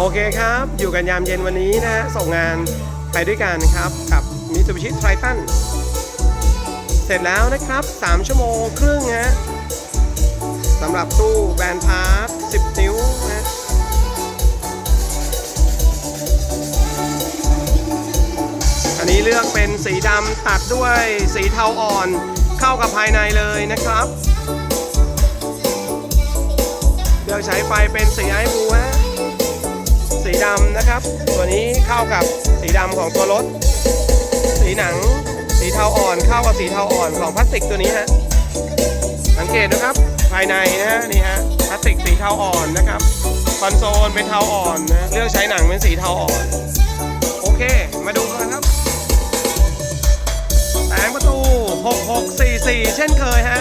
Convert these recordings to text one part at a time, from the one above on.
โอเคครับ อยู่กันยามเย็นวันนี้นะฮะส่งงานไปด้วยกันครับกับ Mitsubishi Triton เสร็จแล้วนะครับ 3 ชั่วโมงครึ่งฮะสำหรับตู้แบนพาร์ท10 นิ้วนะอันนี้เลือกเป็นสีดำตัดด้วยสีเทาอ่อนเข้ากับภายในเลยนะครับเลือกใช้ไฟเป็นสีไอบูฮะ สีดำนะครับ ตัวนี้เข้ากับสีดำของตัวรถ สีหนัง สีเทาอ่อนเข้ากับสีเทาอ่อนของพลาสติกตัวนี้ฮะสังเกตนะครับภายในนะฮะนี่ฮะพลาสติกสีเทาอ่อนนะครับคอนโซลเป็นเทาอ่อนนะเลือกใช้หนังเป็นสีเทาอ่อน โอเค มาดูกันครับแผงประตู 6644 เช่นเคยฮะ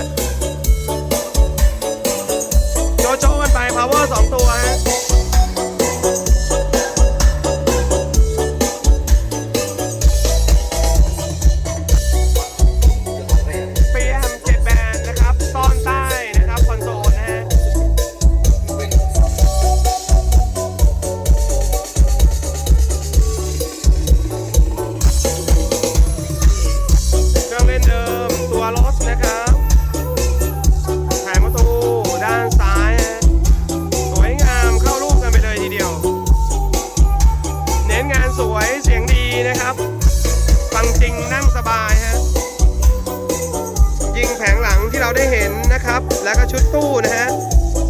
แล้วก็ชุดตู้นะฮะ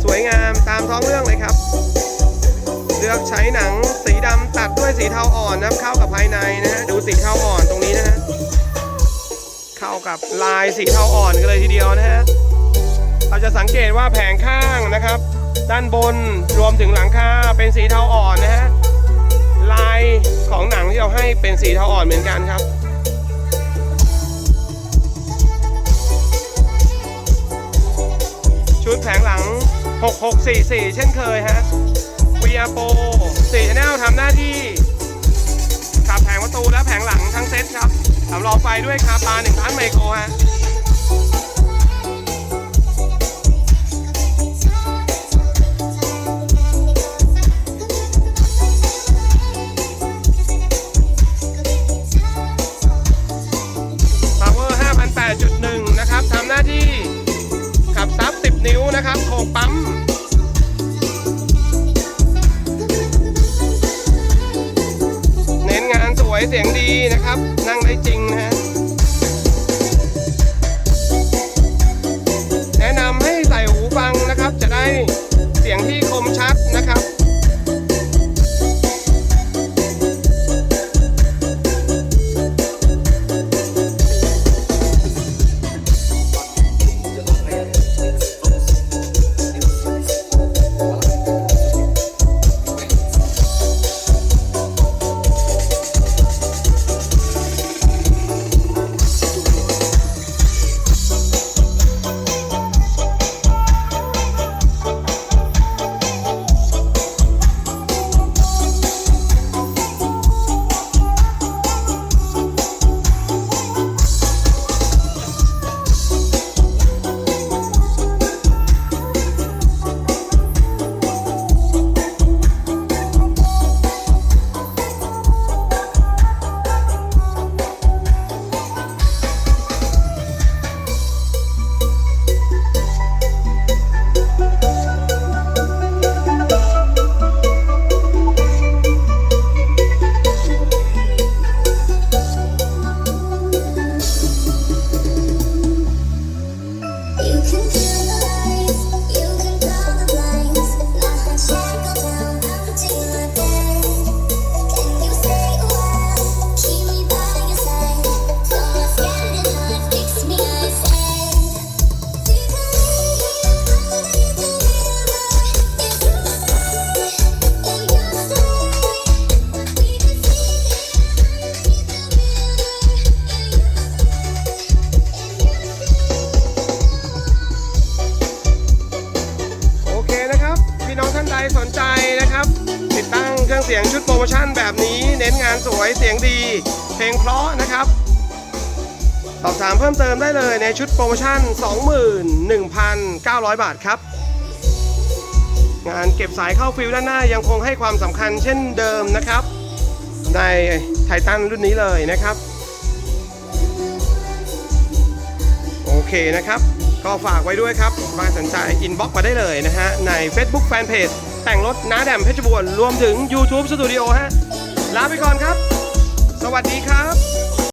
สวยงามตามท้องเรื่องเลยครับ เลือกใช้หนังสีดำตัดด้วยสีเทาอ่อนนะครับเข้ากับภายในนะฮะ ดูสีเทาอ่อนตรงนี้นะฮะ เข้ากับลายสีเทาอ่อนกันเลยทีเดียวนะฮะ เราจะสังเกตว่าแผงข้างนะครับ ด้านบนรวมถึงหลังคาเป็นสีเทาอ่อนนะฮะ ลายของหนังที่เราให้เป็นสีเทาอ่อนเหมือนกันครับ 644 เช่นเคยฮะ VR Pro 4 Channel ทำหน้าที่ขับแผงประตูและแผงหลังทั้งเซ็ตครับสำรองไฟด้วยคาปา1ล้านไมโครฮะ Power 5,8.1 นะครับทำหน้าที่ขับซับ 10 นิ้วนะครับโคงปั๊ม วยเสียงดีนะครับ นั่งได้จริงนะฮะแนะนำให้ใส่หูฟังนะครับ จะได้เสียงที่ค เสียงชุดโปรโมชั่นแบบนี้ เน้นงานสวยเสียงดี เพลงเพราะนะครับ สอบถามเพิ่มเติมได้เลยในชุดโปรโมชั่น 21,900 บาทครับ งานเก็บสายเข้าฟิลด้านหน้ายังคงให้ความสำคัญเช่นเดิมนะครับ ในไททันรุ่นนี้เลยนะครับ โอเคนะครับ ก็ฝากไว้ด้วยครับมาสนใจอินบ็อกมาได้เลยนะฮะ ใน Facebook Fanpage แต่งรถน้าแดมเพชรบูรณ์รวมถึง YouTube Studio ฮะ ลาไปก่อนครับ สวัสดีครับ